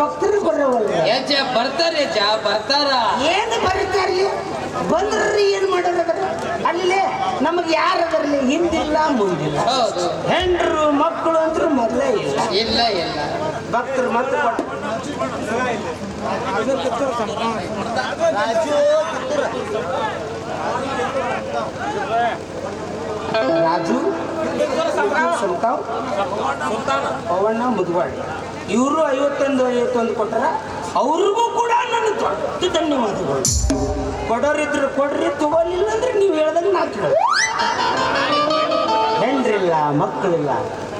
ಭಕ್ತರು ಬರೋವಲ್ಲ. ಯಜ್ಜ ಬರ್ತಾರೆ ಜಾ ಬರ್ತಾರ. ಏನು ಬರೀತಾರ್ಲಿ ಬಂದ್ರಿ ಏನ್ ಮಾಡೋದ್ರ ಅಲ್ಲೇ ನಮಗೆ ಯಾರು ಅದರಲ್ಲಿ ಹಿಂದಿಲ್ಲ ಮುಂದಿಲ್ಲ. ಹೌದು. ಹೆಂಡ್ರು ಮಕ್ಕಳು ಅಂದ್ರು ಮೊದಲೇ ಇಲ್ಲ. ಇಲ್ಲ ಇಲ್ಲ. ಭಕ್ತರು ಮತ್ತೆ ರಾಜು ಸುಲ್ತಾವ್ ಪವಣ್ಣ ಮುದ್ವಾಡಿ. ಇವರು ಐವತ್ತೊಂದು ಐವತ್ತೊಂದು ಕೊಟ್ಟಾರ ಅವ್ರಿಗೂ ಕೂಡ ನನ್ನ ದೊಡ್ಡ ಧನ್ಯವಾದಗಳು. ಕೊಡೋರಿದ್ರು ಕೊಡ್ರಿ ತಗೋಲಿಲ್ಲ ಅಂದ್ರೆ ನೀವು ಹೇಳ್ದಂಗೆ ನಾ ಹೆಂಡ್ರಿಲ್ಲ ಮಕ್ಕಳಿಲ್ಲ,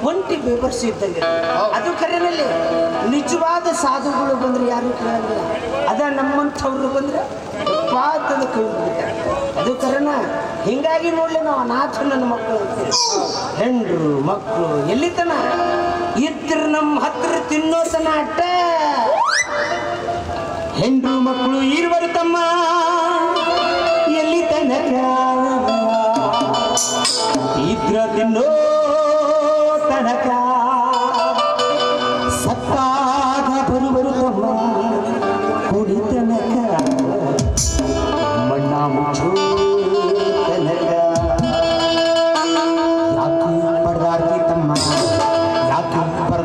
ಒಂಟಿ ಬೇಬರ್ಸಿ ಇದ್ದಂಗೆ. ಅದು ಕರೆನಲ್ಲಿ ನಿಜವಾದ ಸಾಧುಗಳು ಬಂದ್ರೆ ಯಾರು ಕೇಳಂಗಿಲ್ಲ ಅದ ನಮ್ಮಂಥವ್ರು ಬಂದ್ರೆ ಪಾತದ ಕೈಬಿಡ್ತಾರೆ ಬಿಡ್ತಾರೆ ಅದು ಕರೆನ ಹಿಂಗಾಗಿ ನೋಡ್ಲಿ ನಾವು ಅನಾಥ ನನ್ನ ಮಕ್ಕಳು ಹೆಂಡ್ರು ಮಕ್ಕಳು, ಎಲ್ಲಿತನ? ಇದ್ರ ನಮ್ಮ ಹತ್ರ ತಿನ್ನೋ ಅಟ್ಟ ಹೆಂಡ್ರು ಮಕ್ಕಳು ಇರುವರು ತಮ್ಮ. ಎಲ್ಲಿ ತನಕ ಇದ್ರ ತಿನ್ನೋ ತನಕ.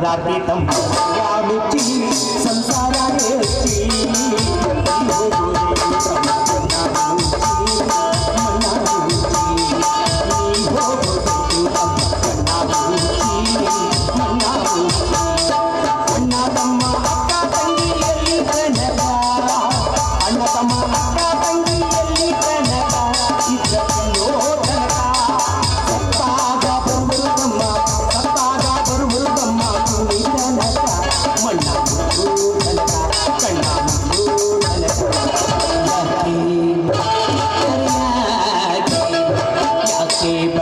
ಯಾಕೆ ಪರದಾಡ್ತಿ ತಮ್ಮ ಯಾ ಮುಚ್ಚಿ ಸಂಸಾರ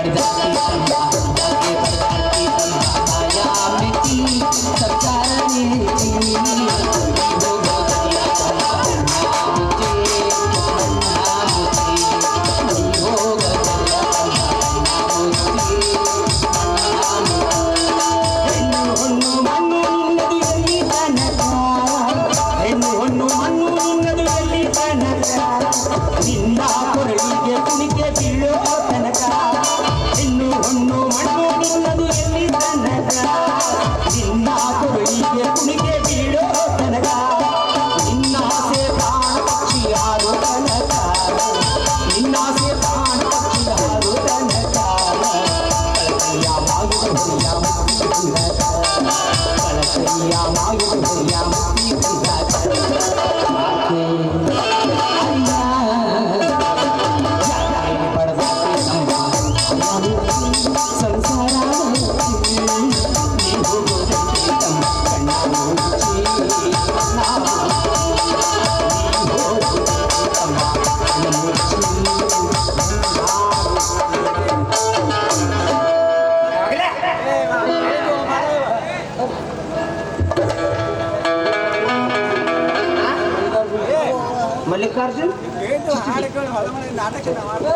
ಯಾಕೆ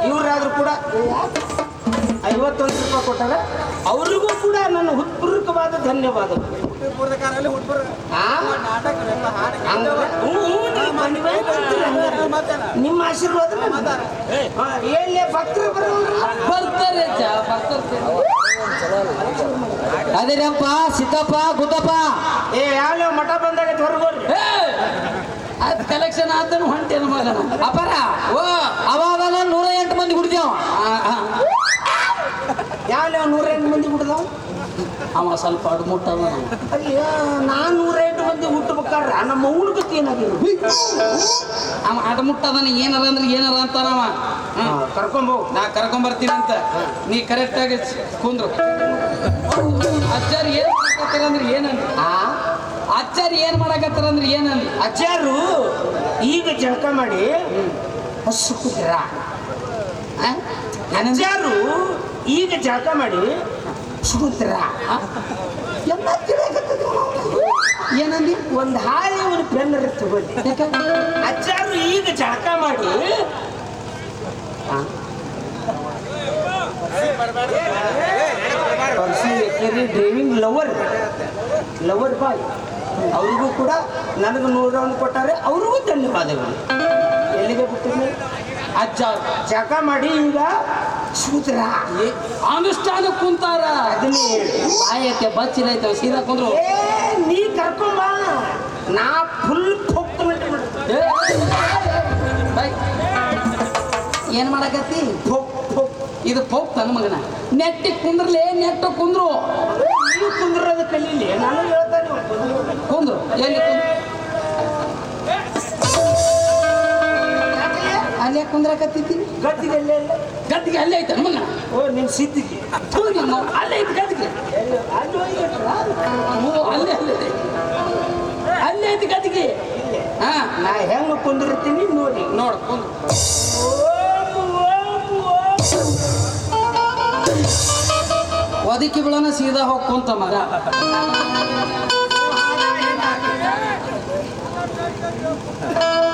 ಇವರಾದ್ರೂ ಕೂಡ ಐವತ್ತೊಂದು ರೂಪಾಯಿ ಕೊಟ್ಟಾಗ ಅವ್ರಿಗೂ ಕೂಡ ನನ್ನ ಹೃತ್ಪೂರ್ವಕವಾದ ಧನ್ಯವಾದ. ನಿಮ್ಮ ಆಶೀರ್ವಾದ ಏನೇ ಭಕ್ತರು? ಬರ್ತಾರೆ ಅದೇನಪ್ಪ ಸಿದ್ದಪ್ಪ ಗುದ್ದಪ್ಪ ಏ ಯಾವ ಮಠ ಬಂದಾಗ ಹೊರಗೋರಿ ಅದ್ ಕಲೆಕ್ಷನ್ ಆತನು ಹೊಂಟೇನು ಮಗನ ಅಪರ ಓ ಅವಾಗ ನೂರ ಎಂಟು ಮಂದಿ ಕುಡಿದೇವ ಯಾವ ನೂರ ಎಂಟು ಮಂದಿ ಬಿಡ್ದಾವ ಅವ ಸ್ವಲ್ಪ ಅಡ್ಮುಟ್ಟವ. ಅಯ್ಯ ನಾನು ನೂರ ಎಂಟು ಮಂದಿ ಹುಟ್ಟಬೇಕಾದ್ರ ನಮ್ಮ ಅವ್ನ ಗತಿ ಏನಾಗಿದೆ? ಅವ ಅಡ್ಮುಟ್ಟದನ ಏನಾರ ಅಂದ್ರೆ ಏನಾರ ಅಂತಾನವ. ಕರ್ಕೊಂಬೋ. ನಾ ಕರ್ಕೊಂಡ್ ಬರ್ತೀನಿ ಅಂತ. ನೀ ಕರೆಕ್ಟ್ ಆಗಿ ಕುಂದ್ರು. ಅಜ್ಜಾರ್ ಏನ್ ಅಂದ್ರೆ ಏನಂತ? ಆ? ಅಜ್ಜಾರ್ ಏನ್ ಮಾಡಕತ್ತಾರ ಅಂದ್ರೆ ಏನಂದ? ಅಜ್ಜಾರು ಈಗ ಜಳಕ ಮಾಡಿ ಹಸು ಕುದ್ರ ಅಜ್ಜಾರು ಈಗ ಜಳಕ ಮಾಡಿ ಸುಗುತ್ರ ಎಲ್ಲ ಏನಂದಿ? ಒಂದು ಹಾಳಿ ಒಂದು ಪೆನ್ನರ ತಗೊಳ್ಳಿ. ಅಚ್ಚಾರು ಅಜ್ಜಾರು ಈಗ ಜಳಕ ಮಾಡಿ ಡ್ರೈವಿಂಗ್ ಲವರ್ ಲವರ್ ಬಾಯ್ ಅವ್ರಿಗೂ ಕೂಡ ನನಗೆ ನೂರವನ್ನು ಕೊಟ್ಟಾರೆ ಅವ್ರಿಗೂ ಧನ್ಯವಾದಗಳು. ಎಲ್ಲಿಗೆ ಬಿಟ್ಟಿದ್ದೆ ಅಜ್ಜ. ಜಗ ಮಾಡಿ ಈಗ ಏ- ಅನುಷ್ಠಾನ ಕುಂತಾರ. ಅದನ್ನೇ ಬಚ್ಚಿನ ಬಚ್ಚಿಲೈತೆ ಸೀದಾ ಕುಂದ್ರು. ನೀ ಕರ್ಕೊಂಬ ನಾ ಫುಲ್. ಏನ್ ಮಾಡಕತ್ತಿ? Folk folk. ಇದು ಪೋಪ್ ತನ್ನ ಮಗನ. ನೆಟ್ಟಿ ಕುಂದ್ರಲೇ ನೆಟ್ಟು ಕುಂದ್ರು. ನೀವು ಕುಂದ್ರದ ಕಲೀಲಿ. ನಾನು ಹೇಳ್ತಾನೆ. ಕುಂದ್ರು. ಎಲ್ಲಿ ಕುಂದ್ರು? ಅಲ್ಲೇ ಕುಂದ್ರಕತ್ತಿದ್ದಿ? ಗದ್ದಿಗೆ ಅಲ್ಲೇ ಗದ್ದಿಗೆ ಅಲ್ಲೇ ಐತೆ ಮುನ್ನ ಓ ನಿನ್ ಸಿದ್ದಿಗೆ. ನಿನ್ನ ಅಲ್ಲೇ ಐತೆ ಗದ್ದಿಗೆ? ಅಲ್ಲಿ ಅಲ್ಲೇ ಅಲ್ಲೇ ಐತೆ. ಗದ್ದಿಗೆ. ಹಾ. ನಾ ಹೆಂಗ್ ಕುಂದಿರ್ತೀನಿ ನೋಡಿ. ನೋಡು ಕುಂದ್ರು. ಒದಕಿ ಬಿಳನ ಸೀದಾ ಹೋಗಿ ಕುಂತ ಮಗ. どう?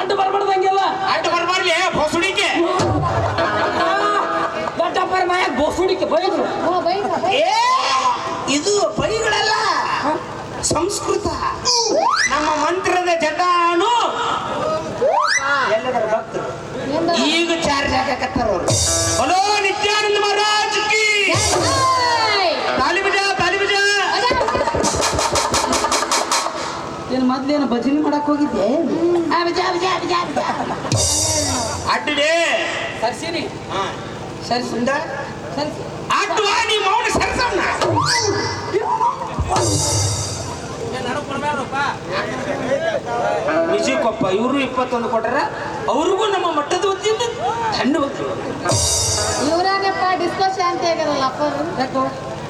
ಅಡ್ಡ ಬರ್ಬಾರ್ದಂಗೆಲ್ಲ. ಅಡ್ಡ ಬರ್ಬಾರ್ಲಿ ಹೊಸುಡಿಕೆ ದೊಡ್ಡಪ್ಪರ ಮಾಯ ಬೋಸುಡಿಕೆ ಬೈದ್ರು. ಏ ಇದು ಬೈಗಳಲ್ಲ. ಸಂಸ್ಕೃತ. ನಮ್ಮ ಮಂತ್ರದ ಜಟಾನು ಎಲ್ಲದರ ಭಕ್ತರು. ಈಗ ಚಾರ್ಜ್ ಹಾಕಕತ್ತಾರ ಅವರು. ಹಲೋ ನಿತ್ಯಾನಂದ ಮಹಾರಾಜ್ ಕಿ ತಾಲಿ ಬಜ ತಾಲಿ ಬಜ ಏನು ಮೊದ್ಲೇನು ಭಜನೆ ಮಾಡಕ್ ಹೋಗಿದ್ದೆ ಅಡ್ಡಲೇ ಸರ್ಸಿನಿ ಹಾ. ಸರ್ಸಿ. ಸುಂದ. ಸರ್ಸಿ. ಅಡ್ಡುವ ನೀ ಮೌನ ಸರಸವನ ನಿಜಕ್ಕಪ್ಪ ಇವರು ಇಪ್ಪತ್ತೊಂದು ಕೊಟ್ಟಾರ ಅವ್ರಿಗೂ ನಮ್ಮ ಮಟ್ಟದ ವತಿಯಿಂದ ಧನ್ಯವಾದ ಇವ್ರಾನಪ್ಪ ಡಿಸ್ಕಸ್ ಅಂತ ಹೇಗಲ್ಲ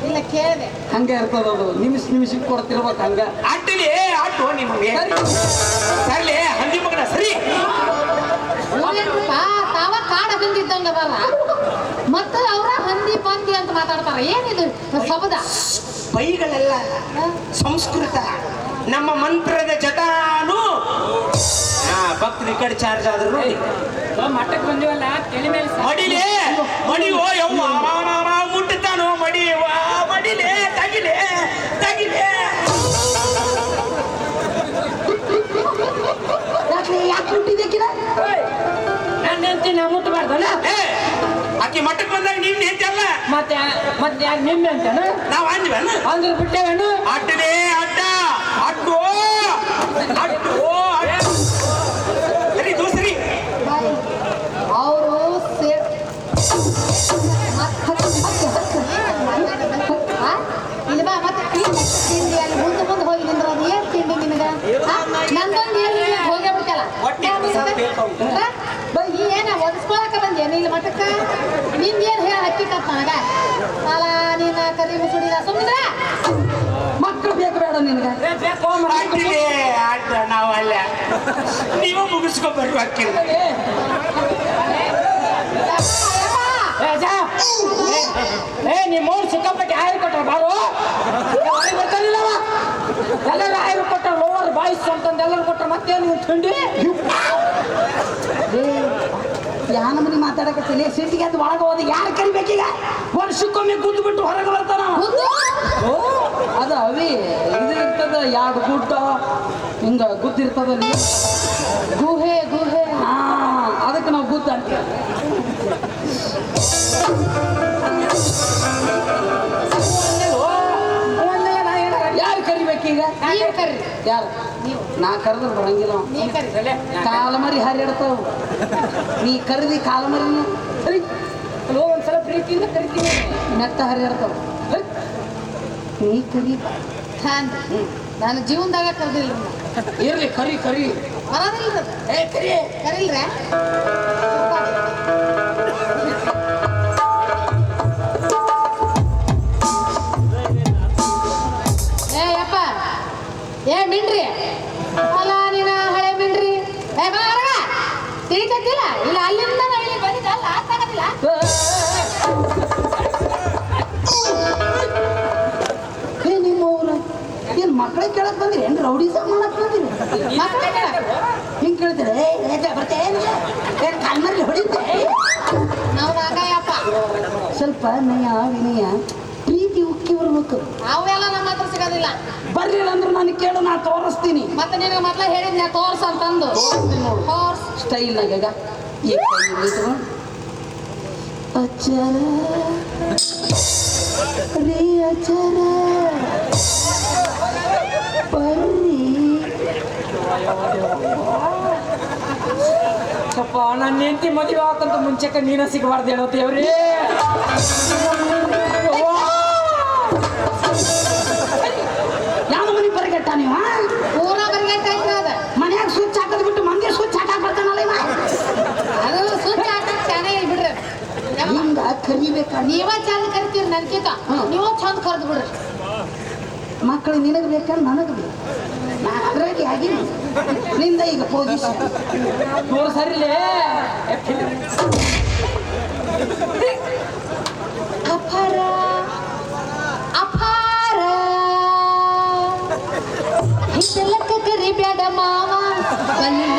ಇಲ್ಲ ಕೇಳಿದೆ. ಹಂಗೆ ಇರ್ತದ ಅದು ನಿಮಿಷ ನಿಮಿಷಕ್ಕೆ ಕೊಡ್ತಿರ್ಬೇಕು ಹಂಗ. ಅಡ್ಡಲಿ ಅಡ್ಡು ನಿಮಗೆ. ಸರಿ ಹಂದಿ ಮಗನ ಸರಿ. ತಾವ ಕಾಡ ಹಂದಿದ್ದಂಗ ಅದಾರ ಮತ್ತ ಅವ್ರ ಹಂದಿ ಪಂದಿ ಅಂತ ಮಾತಾಡ್ತಾರ. ಏನಿದು ಶಬ್ದ? ಬೈಗಳೆಲ್ಲ ಸಂಸ್ಕೃತ. ನಮ್ಮ ಮಂತ್ರದ ಜಟಾನು. ಹಾ ಭಕ್ತರು ಈ ಕಡೆ ಚಾರ್ಜ್ ಆದ್ರು ನೋಡಿ. ಮಟ್ಟಕ್ಕೆ ಬಂದಿವಲ್ಲ ಮಡಿಲೇ ಮಡಿವೋ ಯವ್ವ ಮುಟ್ಟುತ್ತಾನೋ ಮಡಿವ ಮಡಿಲೆ. ಆಕಿ ಮಟ್ಟಕ್ಕೆ ಬಂದಾಗ ನೀನ್ ಹೆಂಡಲ್ಲ ಮತ್ತೆ ಮತ್ತೆ ಯಾಕೆ ನಿಮ್ಮೆ ಅಂತೇನು ನಾವು ಅಂದ್ವೇನ ಅಂದ್ರೆ ಬಿಟ್ಟೇವೇನು? ಅಡ್ಡಲೇ ಅಡ್ಡ. ಅಡ್ಡು ಅಡ್ಡು ಅಡ್ಡು ಸರಿ ಹತ್ತು ಸರಿ. ಅವರು ಇಲ್ಲಿ ಬಾ ಮತ್ತೆ ತಿಂಡಿ ಅಲ್ಲಿ ಮುಂದೆ ಮುಂದೆ ಹೋಗಿ ನಿಂದ್ರದು ಏನ್ ತಿಂಡಿ ನಿನಗ? ನಂದೊಂದು ಹೋಗಿ ಹೊಟ್ಟೆ ತಿಳ್ಕೊಂಡು. ಬಂದೆ. ಒದಿಸ್ಕೊಳಕ ಬಂದೇನು ಇಲ್ಲಿ ಮಠಕ್ಕ? ನಿಂದೇನು ಹೇಳ ಹಕ್ಕಿಕಪ್ಪ ನನಗ ಅಲ್ಲ ನೀನ ಕರಿ ಮುಸುಡಿದ ಸುಮ್ಮನೆ ಮಕ್ಕಳು ಬೇಕು ಬೇಡ ನಿನಗೆ. ಅಡ್ಡ ನಾವಲ್ಲ ನೀವು ಮುಗಿಸ್ಕೊಬೇಕು ಅಕ್ಕಿಲ್ಲ ಏ ನೀ ಅವ್ನು ಸಿಕ್ಕಾಪಟ್ಟೆ ಆಯ್ರು ಕೊಟ್ರ ಬಾರು? ಬರ್ತಾನಿಲ್ಲವ ಎಲ್ಲರೂ ಆಯ್ರು ಕೊಟ್ಟ ಲೋವರ್ ಬಾಯ್ಸ್ ಅಂತಂದು ಎಲ್ಲರೂ ಕೊಟ್ರ ಮತ್ತೇನು ನೀವು ತಿಂಡಿ ಯಾನ ಮನಿ ಮಾತಾಡಕತ್ತಿಲ್ಲ ಸಿಟಿಗೆ ಅದು ಒಳಗೆ ಹೋದ ಯಾರು ಕರಿಬೇಕೀಗ? ವರ್ಷಕ್ಕೊಮ್ಮೆ ಕುದ್ದು ಬಿಟ್ಟು ಹೊರಗೆ ಬರ್ತಾನ. ಓ ಅದು ಅವಿ. ಇದು ಇರ್ತದ ಎರಡು ಗುಡ್ಡ? ಹಿಂಗ ಗುದ್ದಿರ್ತದಲ್ಲಿ. ಗುಹೆ ಗುಹೆ. ಹಾ ಅದಕ್ಕೆ ನಾವು ಗುದ್ದ ಅಂತೀವಿ. ಯಾರು ಕರಿಬೇಕೀಗ? ಯಾರು? ನಾ ಕರೆದ್ರೆ ಬರಂಗಿಲ್ಲ ಕಾಲಮರಿ ಹಾರಿಡ್ತಾವ ನೀ ಕರೆದಿ ಕಾಲ ಮರಿನ ಸರಿ ಅಲ್ವೋ ಒಂದ್ಸಲ ಪ್ರೀತಿಯಿಂದ ಕರಿತೀನಿ. ನೆಟ್ಟ ಹರಿಯಾಡ್ತಾವ. ನೀ ಕರಿ. ನಾನು ಜೀವನದಾಗ ಕರೆದಿಲ್ಲ. ಇರ್ಲಿ ಕರಿ ಕರಿ. ಬರೋದಿಲ್ಲ ಏ ಕರಿ. ಕರೀಲ್ರ? ಏ ಯಪ್ಪ ಏ ಮಿಂಡ್ರಿ. ಇಲ್ಲ ಅಲ್ಲಿಂದ ನಾ ಇಲ್ಲಿ ಬಂದಿದ್ದ ಅಲ್ಲ ಆತಾಗದಿಲ್ಲ ಏ ನಿಮ್ಮ ಅವ್ರ ಏನ್ ಮಕ್ಕಳ ಕೇಳಕ್ ಬಂದಿರಿ? ಏನ್ ರೌಡಿಸಮ್ ಮಾಡಕ್ ಬಂದಿರಿ? ಮಕ್ಕಳಿಗೆ ಹಿಂಗ್ ಕೇಳ್ತಾರೆ? ಏ ಏ ಬರ್ತೆ ಏನ್ ಕಾಲ್ಮರ್ಲಿ ಹೊಡಿತೆ? ನಾವು ನಾಗಯ್ಯಪ್ಪ ಸ್ವಲ್ಪ ನಯ ವಿನಯ ಪ್ರೀತಿ ಉಕ್ಕಿ ಬರ್ಬೇಕು ಅವೆಲ್ಲ ನಮ್ಮ ಹತ್ರ ಸಿಗೋದಿಲ್ಲ. ಬರ್ಲಿಲ್ಲ ಅಂದ್ರೆ ನಾನು ಕೇಳು ನಾ ತೋರಿಸ್ತೀನಿ. ಮತ್ತೆ ನಿನಗೆ ಮೊದ್ಲ ಹೇಳಿದ್ನ ತೋರ್ಸ್ ಅಂತಂದು. ತೋರ್ಸ್. ಸ್ಟೈಲ್ನಾಗ ಈಗ. ಈ ಕೈ ಇಟ್ಕೊಂಡು ಅಚ್ಚರ ರೀ ಅಚ್ಚರ ಬರ್ರಿ ಸ್ವಲ್ಪ ನನ್ನ ಹೆಂಡತಿ ಮದುವೆ ಹಾಕಂತ ಮುಂಚೆಕ ನೀನ ಸಿಗಬಾರ್ದು ಹೇಳೋ ದೇವ್ರಿ ನೀವ ಚಂದ ಕರಿತೀರಿ ನನ್ಕಿತ. ನೀವ ಚಂದ ಕರೆದು ಬಿಡ್ರಿ. ಮಕ್ಕಳು ನಿನಗೆ ಬೇಕಾ ನನಗೆ ಬೇಕು. ಆಗಿ ಅದ್ರಾಗೆ ಆಗಿನಿ ನಿಂದ ಈಗ ಪೊಸಿಷನ್ ನೋಡು ಸರಿಲೇ? ಅಪಾರ. ಅಪಾರ. ಕರಿ ಬೇಡ ಮಾವ. ಬನ್ನಿ.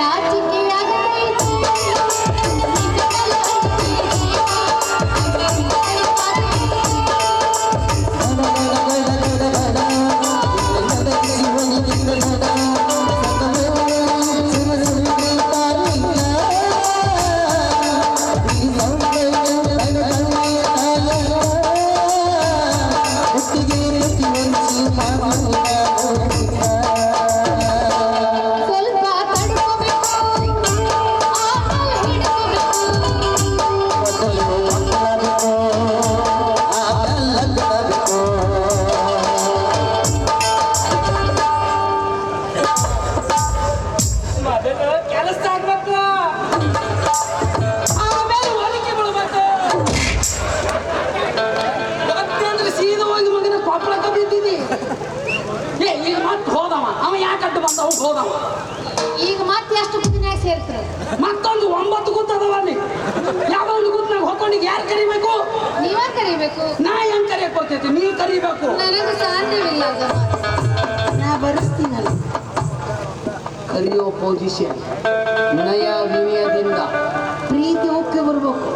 ಕರಿಬೇಕು? ನಾ ಹೆಂಗ್ ಕರಿಯಕ್ ಹೋಗ್ತೈತಿ? ನೀ ಕರಿಬೇಕು. ನನಗೆ ಸಾಧ್ಯವಿಲ್ಲ ನಾ ಬರೆಸ್ತೀನಲ್ಲ. ಕರಿಯೋ ಪೊಸಿಷನ್ ನಯ ವಿನಯದಿಂದ. ಪ್ರೀತಿ ಓಕೆ ಬರ್ಬೇಕು.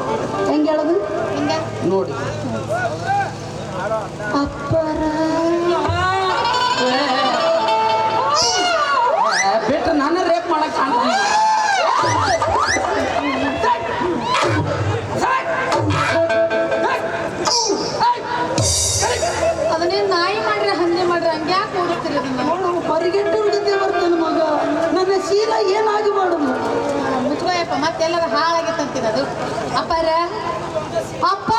ಹೆಂಗೆ ಹೇಳದು? ಹಿಂಗ? ನೋಡಿ. ಅಪ್ಪರ ಮುಚ್ಕೋಯಪ್ಪ ಹಾಳಾಗಿತ್ತಂತಿರೋದು ಅಪರ ಅದು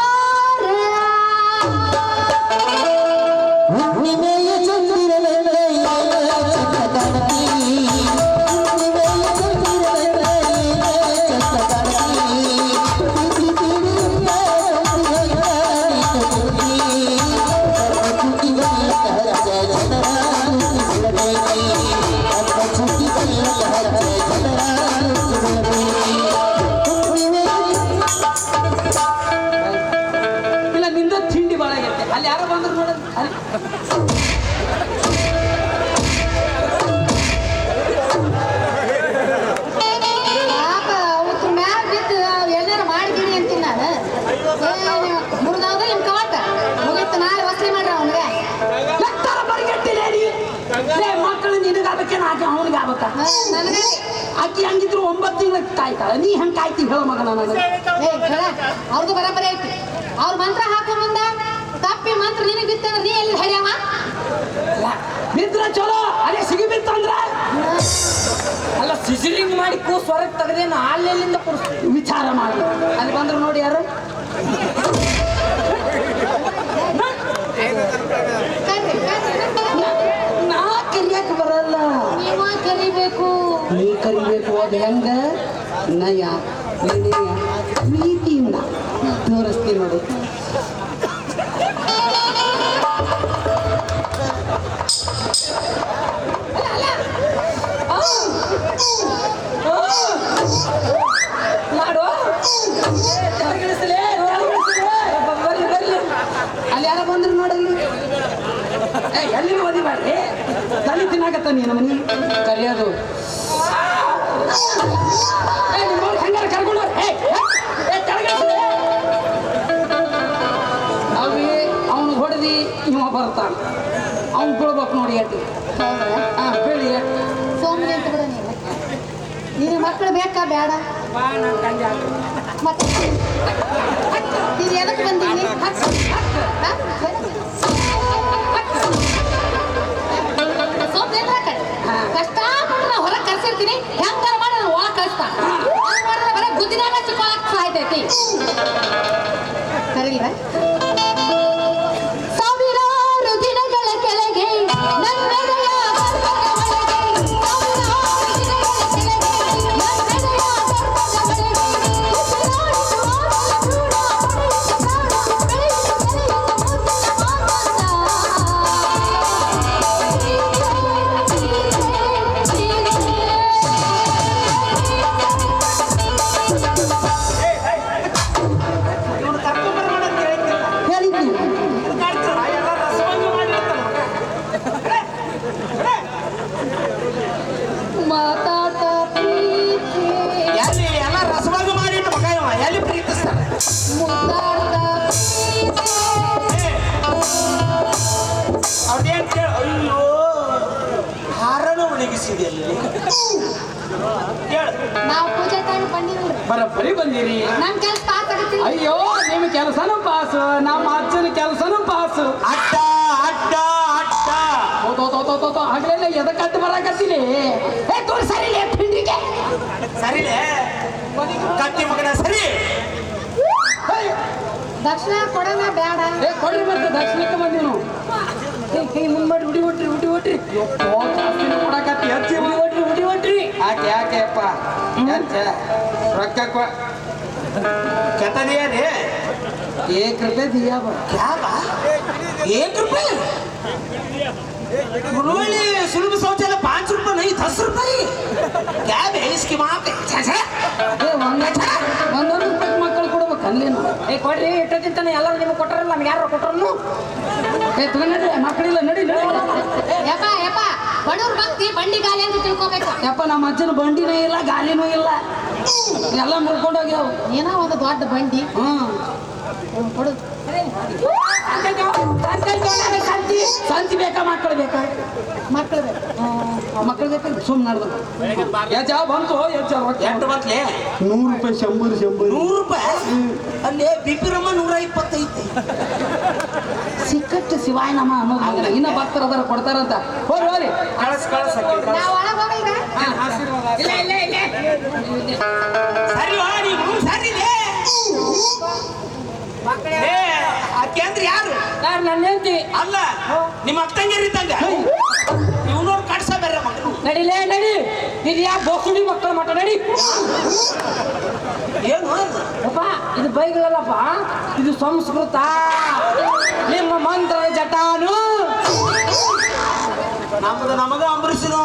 ಕಾಯ್ತಾಳ ನೀ ಹಂಗೆ ಕಾಯ್ತಿ ಹೇಳ ಮಗನ ನನಗೆ ಅವ್ರದ್ದು ಬರಬರ ಐತಿ ಅವ್ರ ಮಂತ್ರ ಹಾಕೋ ಮುಂದ ತಪ್ಪಿ ಮಂತ್ರ ನಿನಗೆ ಬಿತ್ತ ನೀ ಎಲ್ಲಿ ಹರಿಯವ ಬಿದ್ರ ಚಲೋ ಅದೇ ಸಿಗಿ ಬಿತ್ತಂದ್ರ ಅಲ್ಲ ಸಿಜಿಲಿಂಗ್ ಮಾಡಿ ಕೂ ಹೊರಗೆ ತೆಗೆದೇನು ಅಲ್ಲೆಲ್ಲಿಂದ ವಿಚಾರ ಮಾಡಿ ಅಲ್ಲಿ ಬಂದ್ರು ನೋಡಿ ಯಾರು. ನಾ ಕರಿಯಕ್ ಬರಲ್ಲ ನೀವ ಕರಿಬೇಕು ನೀ ಕರಿಬೇಕು ಅದು ಹೆಂಗ ನಯ ವಿನಯ ಪ್ರೀತಿಯಿಂದ ತೋರಿಸ್ತೀನಿ ನೋಡಿ. ಅಲ್ಲಿ ಯಾರ ಬಂದ್ರು ನೋಡಲ್ಲಿ ಎಲ್ಲಿ ಓದಿ ಮಾಡ್ರಿ ತಲೆ ತಿನ್ನಾಕತ್ತ ನೀನು ಮನೆ? ನಿಮ್ ಅವ್ನ್ ಹೋಗ್. ಹೊಡೆದಿ ಇವ ಬರ್ತಾನ ಅವ್ನು ಕೊಡ್ಬೇಕು ನೋಡಿ ಎಟ್ಟು ಹಾ ಬೆಳಿ ಸೋಮನಿ ಅಂತ ಬಿಡ ನೀನು ನಿನ್ನ ಮಕ್ಕಳು ಬೇಕಾ ಬೇಡ ಮತ್ತೆ ನೀನು ಎದಕ್ಕೆ ಕಷ್ಟ ಹೊರಗೆ ಕರ್ಸಿರ್ತೀನಿ ಹೆಂಗಾರ ठरली का ಎಲ್ಲಿ ಎಲ್ಲ ರಸವಾಗಿ ಮಾಡಿಟ್ಟು ಮಗ ಇವ ಎಲ್ಲಿ ಕೇಳ ಅಯ್ಯೋ ಹಾರನ ಒಣಗಿಸಿದೆ ಅಲ್ಲಿ. ಹೇಳು ನಾವು ಪೂಜೆ ಬರಬ್ಬರಿ ಬಂದಿರಿ. ಕೆಲಸ ಪಾಸ್ ಅಯ್ಯೋ ನಿಮ್ಮ ಕೆಲಸನೂ ಪಾಸು. ನಮ್ಮ ಅಜ್ಜನ ಕೆಲಸನೂ ಪಾಸು. ಅಡ್ಡ ಅಡ್ಡ ಅಡ್ಡ ಆಗ್ಲೇನೆ ಎದಕ್ಕೆ ಎದಕ್ಕಂತ ಬರಾಕತ್ತೀನಿ? ಏ ತೋರ್ ಸರಿಲೇ ಪಿಂಡಿಗೆ ಸರಿಲೇ. ಕತ್ತಿ ಮಗನ ಸರಿ. ದಕ್ಷಿಣ ಕೊಡೋಣ ಬೇಡ. ಏ ಕೊಡ್ರಿ ಮತ್ತೆ ದಕ್ಷಿಣಕ್ಕೆ ಬಂದಿವಿ ಏ ಕೈ ಮಾಡಿ ಹೊಟ್ರಿ ಉಡಿ ಹೊಟ್ರಿ. ಕೊಡಕತ್ತಿ. ಹಚ್ಚಿ ಹೊಟ್ರಿ ಹೊಟ್ರಿ. ಆಕೆ ಯಾಕೆ ರೊಕ್ಕ ಕೊ ಏಕ್ ರೂಪಾಯಿ ಬಾ. ಏಕ್ ರೂಪಾಯಿ? गुरुवाली सुलभ शौचालय पाँच रुपए नहीं दस रुपए क्या है इसकी माँ पे छे, छे। ಏ ಒಂದ ಒಂದೊಂದು ರೂಪಾಯಿ ಮಕ್ಕಳು ಕೊಡ್ಬೇಕು ಅಲ್ಲೇನು ಏ ಕೊಡ್ರಿ ಇಟ್ಟದಿಂತಾನೆ ಎಲ್ಲರೂ ನಿಮಗೆ ಕೊಟ್ಟರಲ್ಲ ನಮ್ಗೆ ಯಾರು ಕೊಟ್ಟರು ಏ ತಗೊಂಡ್ರೆ ಮಕ್ಕಳಿಲ್ಲ ನಡಿ ನಡಿ ಯಪ್ಪ ಯಪ್ಪ ಬಡವ್ರ ಭಕ್ತಿ ಬಂಡಿ ಗಾಲಿ ಅಂತ ತಿಳ್ಕೊಬೇಕು ಯಪ್ಪ ನಮ್ಮ ಅಜ್ಜನ ಬಂಡಿನೂ ಇಲ್ಲ ಗಾಲಿನೂ ಇಲ್ಲ ಎಲ್ಲ ಮುರ್ಕೊಂಡೋಗ್ಯಾವ ಏನೋ ಒಂದು ದೊಡ್ಡ ಬಂಡಿ ಹ್ಮ್ ಹ್ಮ್, ಕೊಡು ಸಂತಿ ಬೇಕಾ ಮಕ್ಕಳು ಬೇಕಾ ಮಕ್ಕಳು ಬೇಕು ಮಕ್ಕಳು ಬೇಕಾ ಸುಮ್ಮನೆ ನಡೆದ ಬಂತು ಯಜ ಎಂಟು ನೂರು ರೂಪಾಯಿ ಶಂಬರ್ ಶಂಬರ್ ನೂರು ರೂಪಾಯಿ ಅಲ್ಲಿ ನೂರ ಇಪ್ಪತ್ತೈತಿ ಸಿಕ್ಕಟ್ಟು ಶಿವಾಯ ನಮ ಅನ್ನೋದು ಇನ್ನ ಭಕ್ತರ ಅದರ ಕೊಡ್ತಾರಂತ ಹೋರಿ ಹೋರಿ ಕಳಸ್ ಕಳಸ್ ಇಲ್ಲ ಇಲ್ಲ ಇಲ್ಲ ಸರಿ ಸರಿ ಆಕೆ ಅಂದ್ರೆ ಯಾರು ಯಾರು ನನ್ನ ಹೆಂಡತಿ ಅಲ್ಲ ನಿಮ್ಮ ಅಕ್ಕಂಗಿರ್ ಇದ್ದಂಗ ಇವನೋರು ಕಟ್ಸ ಬೇರೆ ಮಕ್ಕಳು ನಡಿಲೇ ನಡಿ ಇದು ಯಾ ಬೋಸುಡಿ ಮಕ್ಕಳ ಮಠ ನಡಿ ಏನು? ಅಪ್ಪ ಇದು ಬೈಗಳಲ್ಲಪ್ಪ ಇದು ಸಂಸ್ಕೃತ ನಿಮ್ಮ ಮಂತ್ರ ಜಟಾನು ನಮ್ದು ನಮಗ ಅಂಬರೀಷನು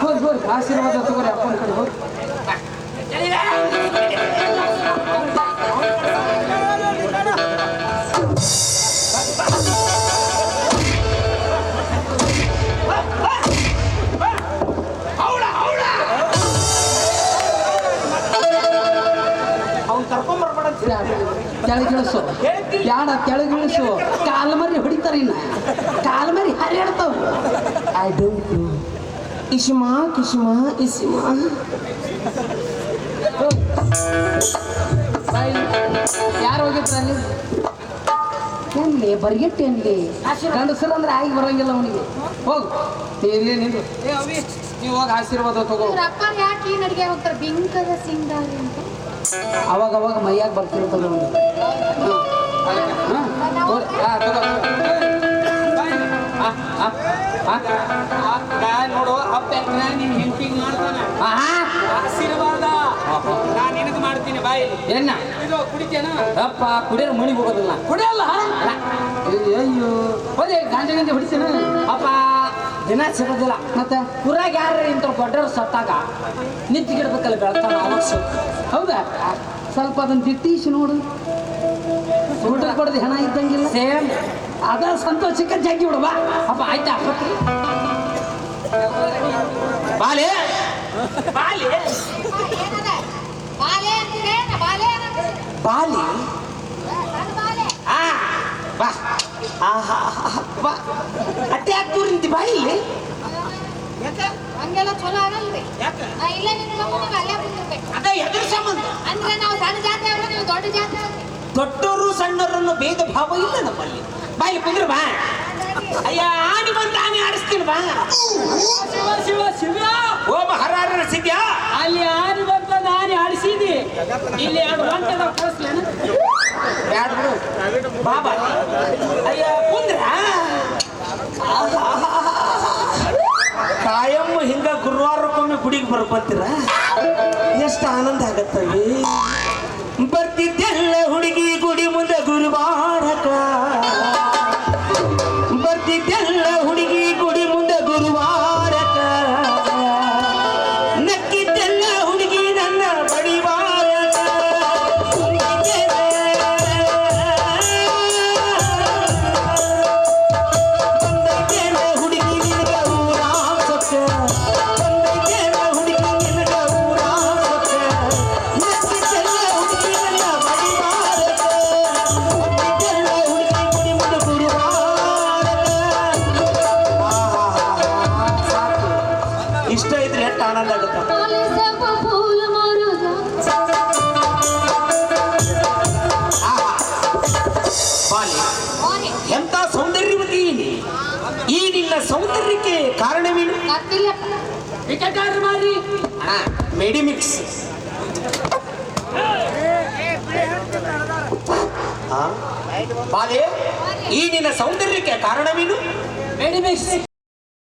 ಹೋಗಿ ಹೋಗಿ ಆಶೀರ್ವಾದ ತಗೋರಿ ಅಪ್ಪನ ಕಡೆ ಹೋಗಿ ಕೆಳಗಿಳಿಸು. ಯಾಡ ಕೆಳಗಿಳಿಸು. ಕಾಲ್ಮರಿ ಹೊಡಿತಾರ ಇನ್ನ. ಕಾಲ್ ಮರಿ ಹರಿಯಾಡ್ತಾವ. ಐ ಡೋಂಟ್ ನೋ ಇಶ್ಮಾ ಕಿಶ್ಮಾ ಇಸ್ಮಾ ಯಾರು ಹೋಗಿದ್ರ ಅಲ್ಲಿ? ಎಲ್ಲಿ? ಬರ್ಗೆಟ್ಟಿ ಅಲ್ಲಿ ಗಂಡಸರು ಅಂದ್ರೆ ಆಗಿ ಬರಂಗಿಲ್ಲ ಅವನಿಗೆ. ಹೋಗು. ಇಲ್ಲಿ ನಿಂದು ನೀವು ಹೋಗಿ ಆಶೀರ್ವಾದ ತಗೋ. ಅಪ್ಪ ಯಾಕೆ ಈ ನಡಿಗೆ ಹೋಗ್ತಾರೆ? ಬಿಂಕದ ಸಿಂಗಾರಿ ಅಂತ. ಅವಾಗ ಅವಾಗ ಮೈಯಾಗ ಬರ್ತಿರ್ತಾರೆ ಅವನಿಗೆ ನೋಡು ಅಪ್ಪ ನಿನ್ ಹೆಂಡತಿಗೆ ಮಾಡ್ತಾನ ಆಶೀರ್ವಾದ ನಾನು ಮಾಡ್ತೀನಿ ಬಾಯಿ ಇದು ಅಪ್ಪ ಮಣಿಗೆ ಹೋಗೋದಿಲ್ಲ ಕುಡಿಯಲ್ಲ ಅಯ್ಯೋ ಹೋದೆ? ಗಾಂಜೆ ಗಂಜೆ ಹೊಡಿತೇನೆ ಅಪ್ಪ ದಿನ ಸಿಗೋದಿಲ್ಲ ಮತ್ತೆ ಕುರಾಗ ಯಾರು ಇಂಥ ದೊಡ್ಡವ್ರು ಸತ್ತಾಗ ನಿಂತಿಗಿಡ್ಬೇಕಲ್ಲ ಗಿಡಬೇಕಲ್ಲ ಬೆಳ್ತಾನ ಹೌದಾ ಸ್ವಲ್ಪ ಅದನ್ನ ದಿಟ್ಟಿಸಿ ನೋಡು. ಊಟ ಬಡ್ದು ಹೆಣ ಇದ್ದಂಗಿಲ್ಲ. ಸೇಮ್ ಅದ ಸಂತೋಷಕ್ಕೆ ಜಗ್ಗಿ ಬಿಡು ಬಾ. ಅಪ್ಪ ಆಯ್ತಾ? ಬಾಲೆ? ಬಾಲೆ? ಬಾಲೆ? ಅಂತೀರೇ ನಾ ಬಾಲೆ ಅನ್ನತ್ತೀನಿ. ಬಾಲಿ ನನ್ ಬಾಲೆ ಆ ಬಾ ಬಾಯಿಲಿ ಹಂಗೆಲ್ಲ ಚಲೋ ಆಗಲ್ರಿ. ಇಲ್ಲ ಇಲ್ಲೇ ನೀವು ಅಲ್ಲೇ ಅದ ಎದ್ರ ಸಂಬಂಧ. ಅಂದ್ರೆ ನಾವು ಸಣ್ಣ ಜಾತಿ ಅವ್ರು ನೀವು ದೊಡ್ಡ ಜಾತಿ ಅವ್ರು ದೊಡ್ಡವರು ಸಣ್ಣವರನ್ನು ಭೇದ ಭಾವ ಇಲ್ಲ ನಮ್ಮಲ್ಲಿ. ಬಾಯಿ ಕುಂದ್ರ ಬಾ. ಅಯ್ಯ ಆನೆ ಬಂತ ಆನೆ ಆಡಿಸ್ತೀನಿ ಬಾ. ಶಿವ ಶಿವ ಶಿವ ಓ ಹರಾರ ಸಿದ್ಯಾ ಅಲ್ಲಿ ಆನೆ ಬಂತ ಆನೆ ಆಡಿಸಿದಿ. ಇಲ್ಲಿ ಎರಡು ಗಂಟೆ ಕಳಿಸ್ಲೇನು ಬ್ಯಾಡ ಬಿಡು. ಬಾ ಬಾ. ಅಯ್ಯ ಕುಂದ್ರ. ಕಾಯಂ ಹಿಂಗ ಗುರುವಾರಕ್ಕೊಮ್ಮೆ ಗುಡಿಗೆ ಬರ್ಬಂತೀರ ಎಷ್ಟು ಆನಂದ ಆಗತ್ತವಿ ಬರ್ತಿದ್ದೆಲ್ಲ ಬಾಲೆ